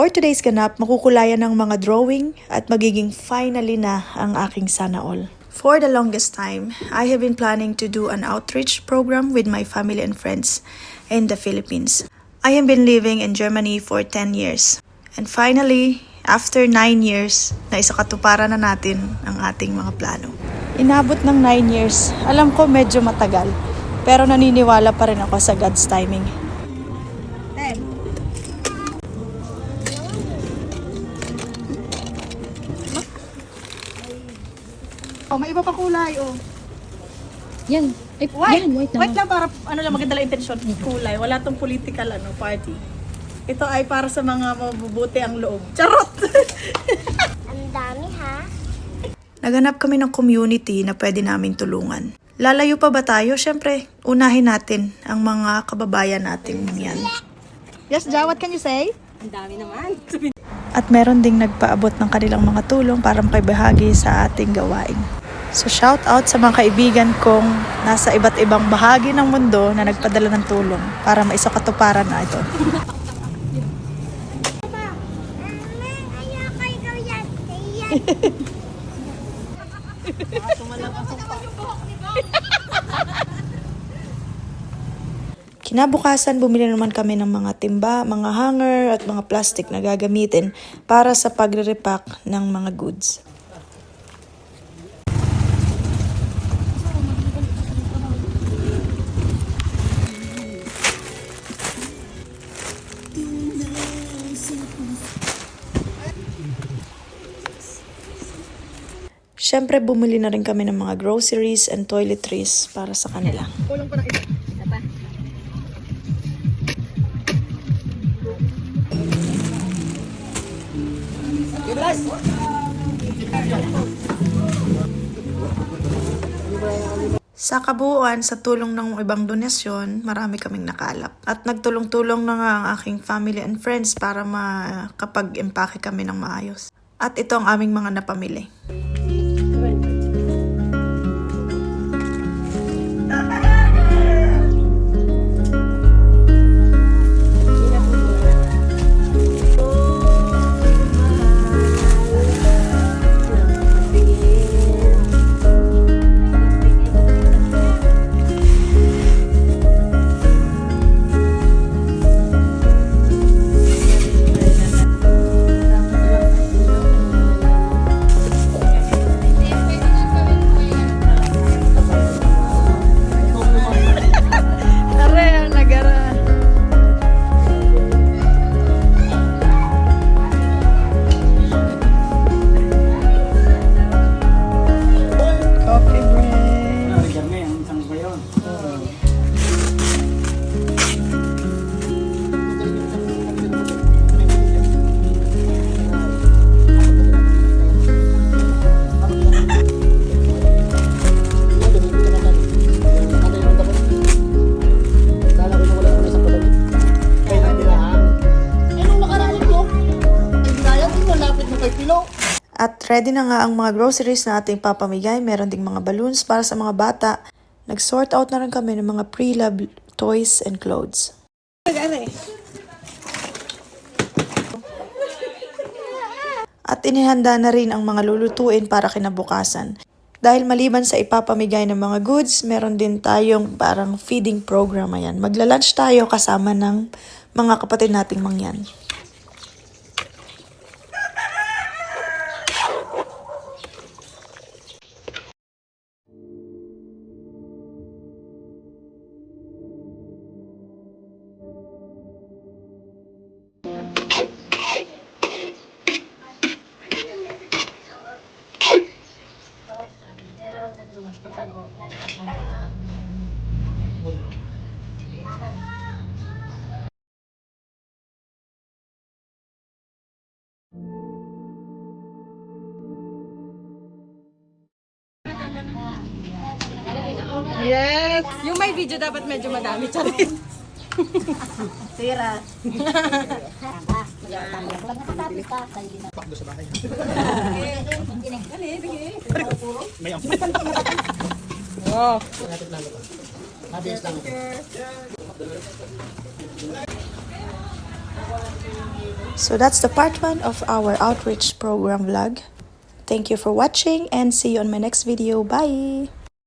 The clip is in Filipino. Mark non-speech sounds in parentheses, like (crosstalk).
For today's ganap, makukulayan ng mga drawing at magiging finally na ang aking sana all. For the longest time, I have been planning to do an outreach program with my family and friends in the Philippines. I have been living in Germany for 10 years. And finally, after 9 years, naisakatuparan na natin ang ating mga plano. Inabot ng 9 years, alam ko medyo matagal, pero naniniwala pa rin ako sa God's timing. Oh, may iba pa kulay, oh. Yan. Ay, White. yan, white na. White lang para, ano lang, maganda lang intensyon. Kulay. Wala tong political, ano, party. Ito ay para sa mga mabubuti ang loob. Charot! (laughs) Ang dami ha. Naganap kami ng community na pwede naming tulungan. Lalayo pa ba tayo? Siyempre, unahin natin ang mga kababayan nating yan. yes, Ja, what can you say? (laughs) At meron ding nagpaabot ng kanilang mga tulong para makibahagi sa ating gawain. So shout out sa mga kaibigan kong nasa iba't ibang bahagi ng mundo na nagpadala ng tulong para maisakatuparan na ito. (laughs) Kinabukasan, bumili naman kami ng mga timba, mga hanger at mga plastic na gagamitin para sa pagre-repack ng mga goods. Siyempre, bumili na rin kami ng mga groceries and toiletries para sa kanila. Kulang pa na isa. Sa kabuuan, sa tulong ng ibang donasyon, marami kaming nakalap. At nagtulong-tulong na nga ang aking family and friends para makapag-empake kami ng maayos. At ito ang aming mga napamili. At ready na nga ang mga groceries na ating papamigay. Meron ding mga balloons para sa mga bata. Nag-sort out na rin kami ng mga pre-love toys and clothes. At inihanda na rin ang mga lulutuin para kinabukasan. Dahil maliban sa ipapamigay ng mga goods, meron din tayong parang feeding program ayan. Magla-lunch tayo kasama ng mga kapatid nating mangyan. Yes! Yung may video dapat medyo madami. Charit. Tira. So that's the part one of our outreach program vlog. Thank you for watching and see you on my next video. Bye!